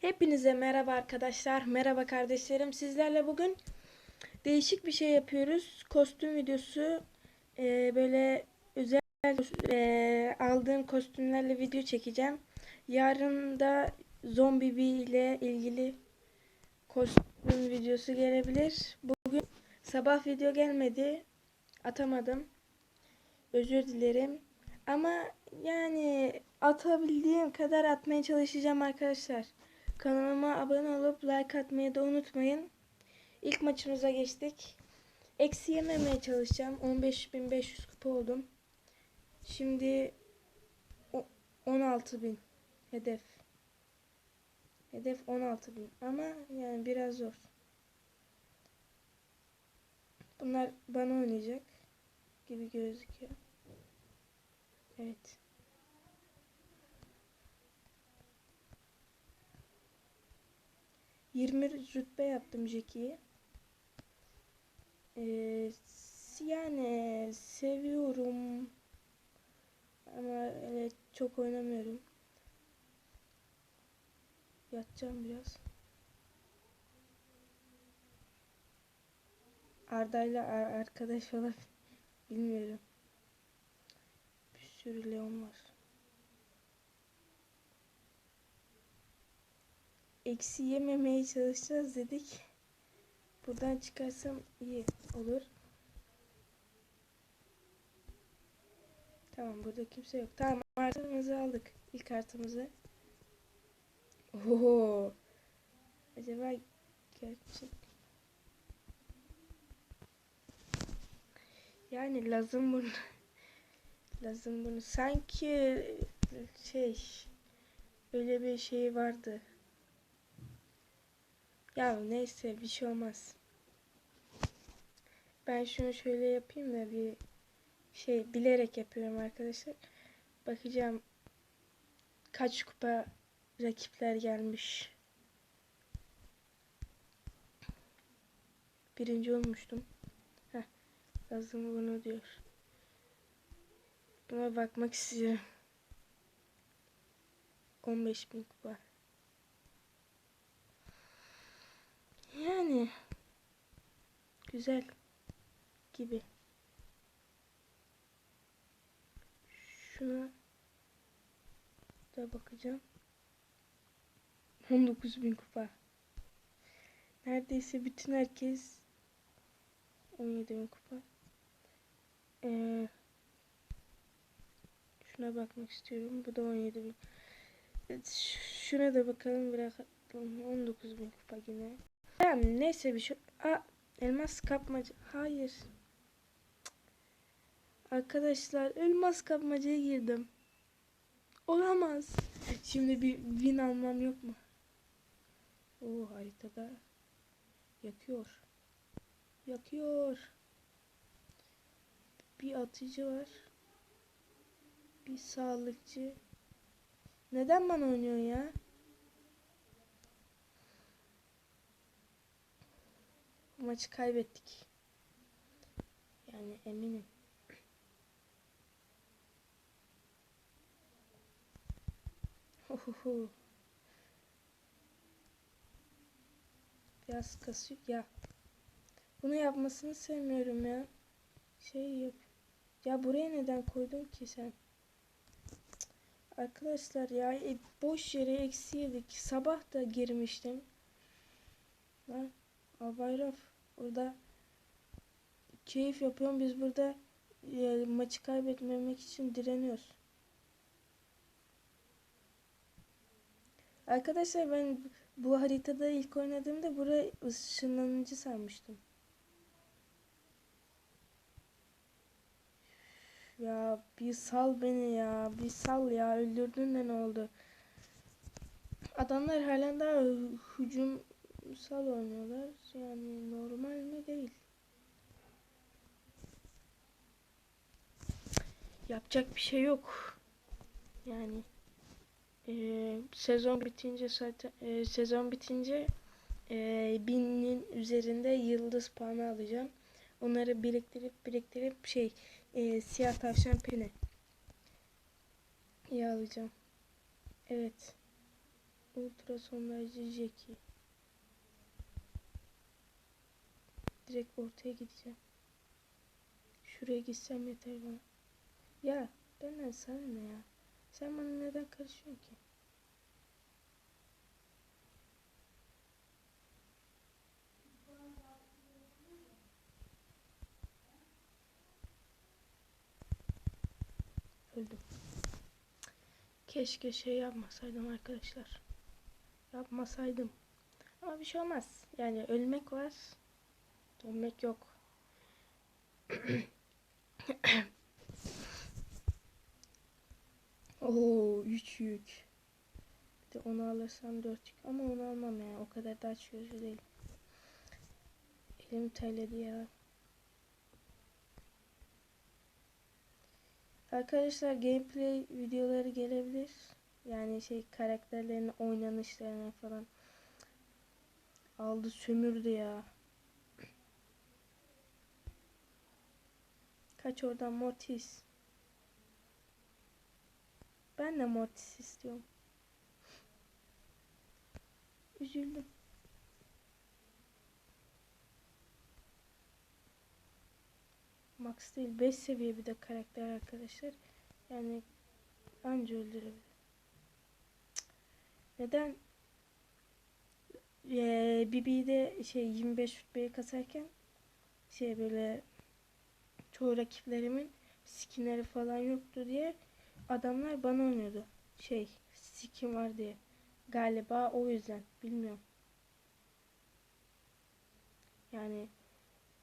Hepinize merhaba arkadaşlar, merhaba kardeşlerim. Sizlerle bugün değişik bir şey yapıyoruz. Kostüm videosu, Ee, böyle özel ee, aldığım kostümlerle video çekeceğim. Yarın da zombi ile ilgili kostüm videosu gelebilir. Bugün sabah video gelmedi, atamadım. Özür dilerim. Ama yani atabildiğim kadar atmaya çalışacağım arkadaşlar. Kanalıma abone olup like atmayı da unutmayın. İlk maçımıza geçtik. Eksi yememeye çalışacağım. 15.500 kupa oldum. Şimdi o- 16.000 hedef. Hedef 16.000 ama yani biraz zor. Bunlar bana oynayacak gibi gözüküyor. Evet. Yirmi rütbe yaptım Jackie'yi. Ee, yani seviyorum. Ama öyle çok oynamıyorum. Yatacağım biraz. Arda'yla ar- arkadaş falan bilmiyorum. Bir sürü Leon var. Eksi yememeye çalışacağız dedik. Buradan çıkarsam iyi olur. Tamam burada kimse yok. Tamam artımızı aldık. İlk artımızı. Oho. Acaba gerçek yani lazım bunu lazım bunu sanki şey öyle bir şey vardı. Ya neyse bir şey olmaz. Ben şunu şöyle yapayım da bir şey bilerek yapıyorum arkadaşlar. Bakacağım kaç kupa rakipler gelmiş. Birinci olmuştum. Heh, lazım bunu diyor. Buna bakmak istiyorum. 15.000 kupa. Yani güzel gibi. Şuna da bakacağım. 19.000 kupa. Neredeyse bütün herkes 17.000 kupa. Ee, şuna bakmak istiyorum. Bu da 17.000. Evet, ş- Şuna da bakalım bırak 19.000 kupa yine. Tamam neyse bir şey. Aa, elmas kapmaca. Hayır. Arkadaşlar elmas kapmacaya girdim. Olamaz. Şimdi bir win almam yok mu? O haritada yakıyor. Yakıyor. Bir atıcı var. Bir sağlıkçı. Neden bana oynuyorsun ya? Maçı kaybettik. Yani eminim. Huhuhu. Biraz kasıyor ya. Bunu yapmasını sevmiyorum ya. Şey yap. Ya buraya neden koydun ki sen? Arkadaşlar ya e, boş yere eksi yedik. Sabah da girmiştim. Lan Albayraf orada keyif yapıyorum. Biz burada e, maçı kaybetmemek için direniyoruz. Arkadaşlar ben bu haritada ilk oynadığımda burayı ışınlanıcı sanmıştım. Ya bir sal beni ya. Bir sal ya. Öldürdün de ne oldu? Adamlar halen daha hücumsal oynuyorlar. Yani normal mi değil. Yapacak bir şey yok. Yani eee, sezon bitince zaten eee, sezon bitince eee, binin üzerinde yıldız puanı alacağım. Onları biriktirip biriktirip şey eee, siyah tavşan pini iyi alacağım. Evet. ultra sondajcı Jackie. Direkt ortaya gideceğim. Şuraya gitsem yeter bana. Ya benden sana ne ya? Sen bana neden karışıyorsun ki? Öldüm. Keşke şey yapmasaydım arkadaşlar. Yapmasaydım. Ama bir şey olmaz. Yani ölmek var. Dönmek yok. Oo 3 yük. Bir de onu alırsam 4 yük. Ama onu almam ya. O kadar da aç gözlü değil. Elim terledi ya. Arkadaşlar gameplay videoları gelebilir. Yani şey karakterlerin oynanışlarına falan. Aldı sömürdü ya. Kaç oradan Mortis. Ben de Mortis istiyorum. Üzüldüm. Max değil 5 seviye bir de karakter arkadaşlar. Yani anca öldürebilir. Neden ee, BB'de şey 25 rütbeye kasarken şey böyle çoğu rakiplerimin skinleri falan yoktu diye adamlar bana oynuyordu. Şey skin var diye. Galiba o yüzden bilmiyorum. Yani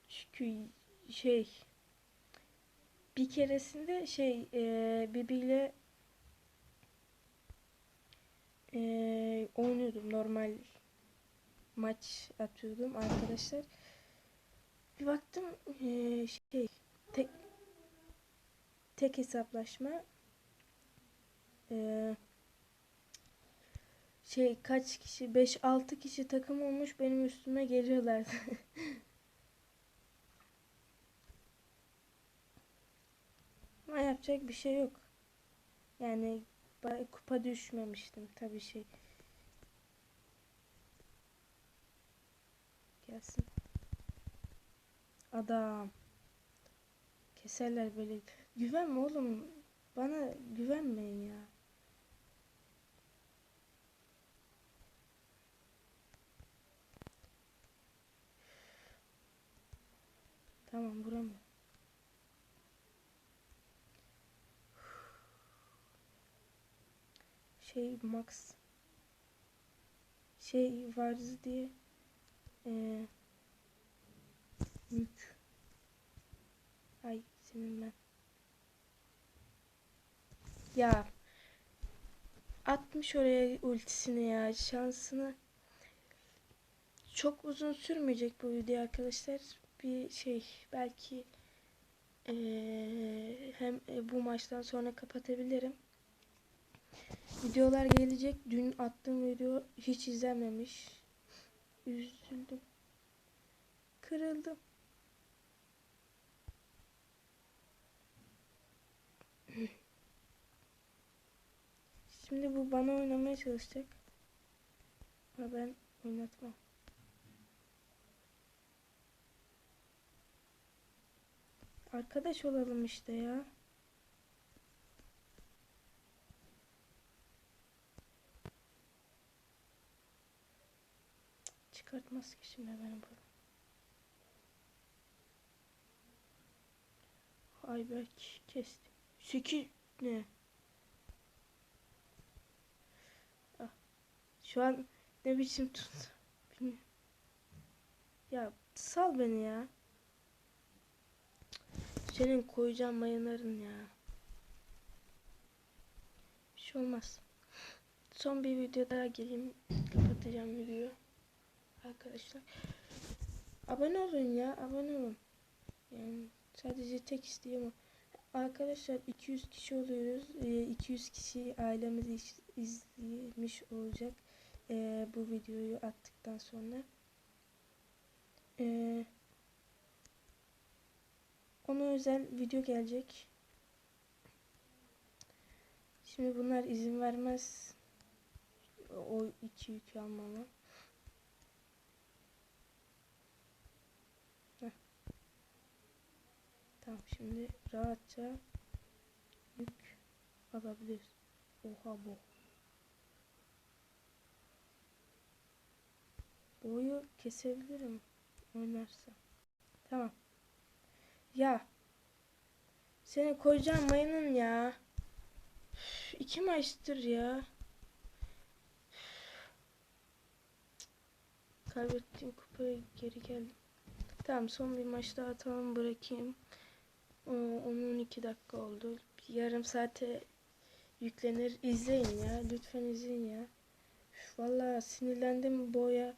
çünkü şey bir keresinde şey e, bibiyle e, oynuyordum normal maç atıyordum arkadaşlar. Bir baktım e, şey tek tek hesaplaşma e, şey kaç kişi 5-6 kişi takım olmuş benim üstüme geliyorlardı. Ama yapacak bir şey yok. Yani kupa düşmemiştim tabii şey. Gelsin. Adam. Keserler böyle. Güvenme oğlum. Bana güvenmeyin ya. Tamam vuramıyorum. Şey Max şey vardı diye ee, yük ay senin ben ya atmış oraya ultisini ya şansını. Çok uzun sürmeyecek bu video arkadaşlar. Bir şey belki ee, hem bu maçtan sonra kapatabilirim. Videolar gelecek. Dün attığım video hiç izlenmemiş. Üzüldüm. Kırıldım Şimdi bu bana oynamaya çalışacak. Ama ben oynatmam. Arkadaş olalım işte ya. Çıkartmaz ki şimdi benim bunu. Ayberk kestim. 8 ne? Şu an ne biçim tut. Ya sal beni ya. Senin koyacağım mayınların ya. Bir şey olmaz. Son bir video daha geleyim. Kapatacağım videoyu. Arkadaşlar. Abone olun ya. Abone olun. Yani sadece tek isteğim o. Arkadaşlar 200 kişi oluyoruz. 200 kişi ailemiz izlemiş olacak e, bu videoyu attıktan sonra e, ona özel video gelecek. Şimdi bunlar izin vermez. O iki yükü almama. Heh. Tamam şimdi rahatça yük alabiliriz. Oha bu. Boyu kesebilirim oynarsam. Tamam. Ya. Seni koyacağım mayının ya. Üf, İki maçtır ya. Kaybettiğim kupaya geri geldim. Tamam son bir maç daha atalım bırakayım. O, onun iki dakika oldu. Bir yarım saate yüklenir. İzleyin ya. Lütfen izleyin ya. Üf, vallahi sinirlendim boya.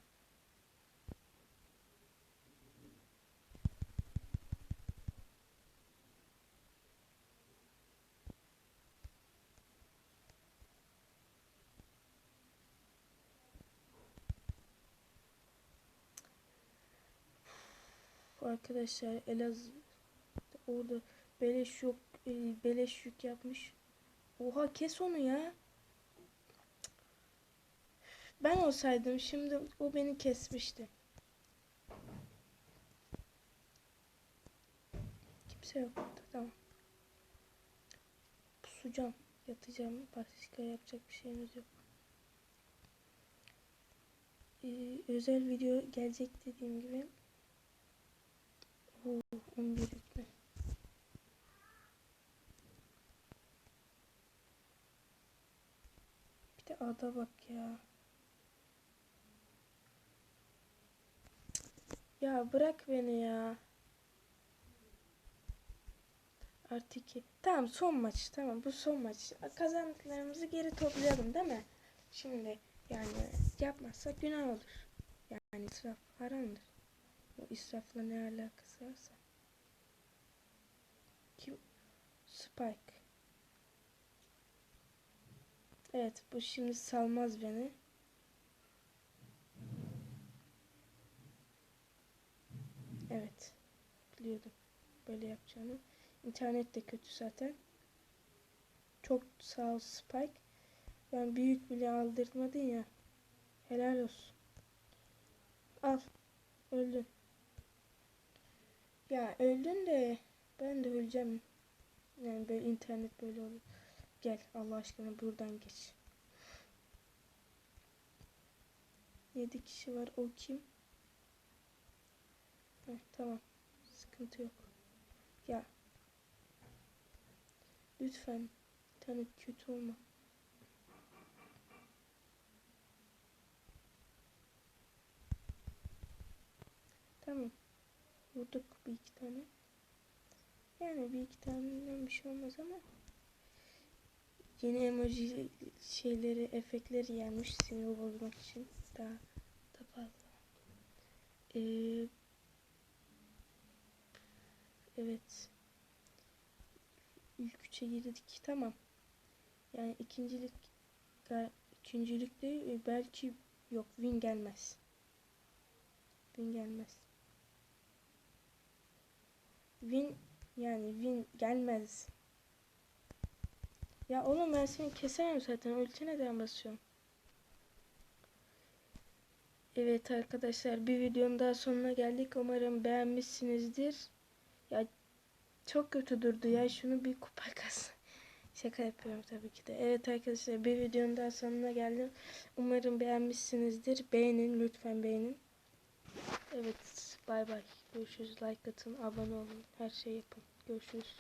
Arkadaşlar Elazığ orada beleş yok e, beleş yük yapmış. Oha kes onu ya. Ben olsaydım şimdi o beni kesmişti. Kimse yok burada tamam. Pusacağım, yatacağım. Başka yapacak bir şeyimiz yok. Ee, özel video gelecek dediğim gibi. 11 yükle. Bir de ada bak ya. Ya bırak beni ya. Artı iki. Tamam son maç. Tamam bu son maç. Kazandıklarımızı geri toplayalım değil mi? Şimdi yani yapmazsak günah olur. Yani israf haramdır. O israfla ne alakası varsa. Kim? Spike. Evet bu şimdi salmaz beni. Evet. Biliyordum böyle yapacağını. İnternet de kötü zaten. Çok sağ ol Spike. Ben büyük bile aldırmadın ya. Helal olsun. Al. Öldün. Ya öldün de ben de öleceğim. Yani böyle internet böyle olur. Gel Allah aşkına buradan geç. 7 kişi var. O kim? Heh, tamam. Sıkıntı yok. Ya. Lütfen. İnternet kötü olma. Tamam. Vurduk bir iki tane. Yani bir iki taneden bir şey olmaz ama yeni emoji şeyleri, efektleri gelmiş sinir bozmak için daha da fazla. Ee, evet. İlk üçe girdik. Tamam. Yani ikincilik ikincilikte belki yok win gelmez. Win gelmez. Win yani win gelmez. Ya oğlum ben seni kesemem zaten. Ulti neden basıyorum? Evet arkadaşlar bir videonun daha sonuna geldik. Umarım beğenmişsinizdir. Ya çok kötü durdu ya. Şunu bir kupa kas. Şaka yapıyorum tabii ki de. Evet arkadaşlar bir videonun daha sonuna geldim. Umarım beğenmişsinizdir. Beğenin lütfen beğenin. Evet bay bay. Görüşürüz. Like atın, abone olun. Her şey yapın. Görüşürüz.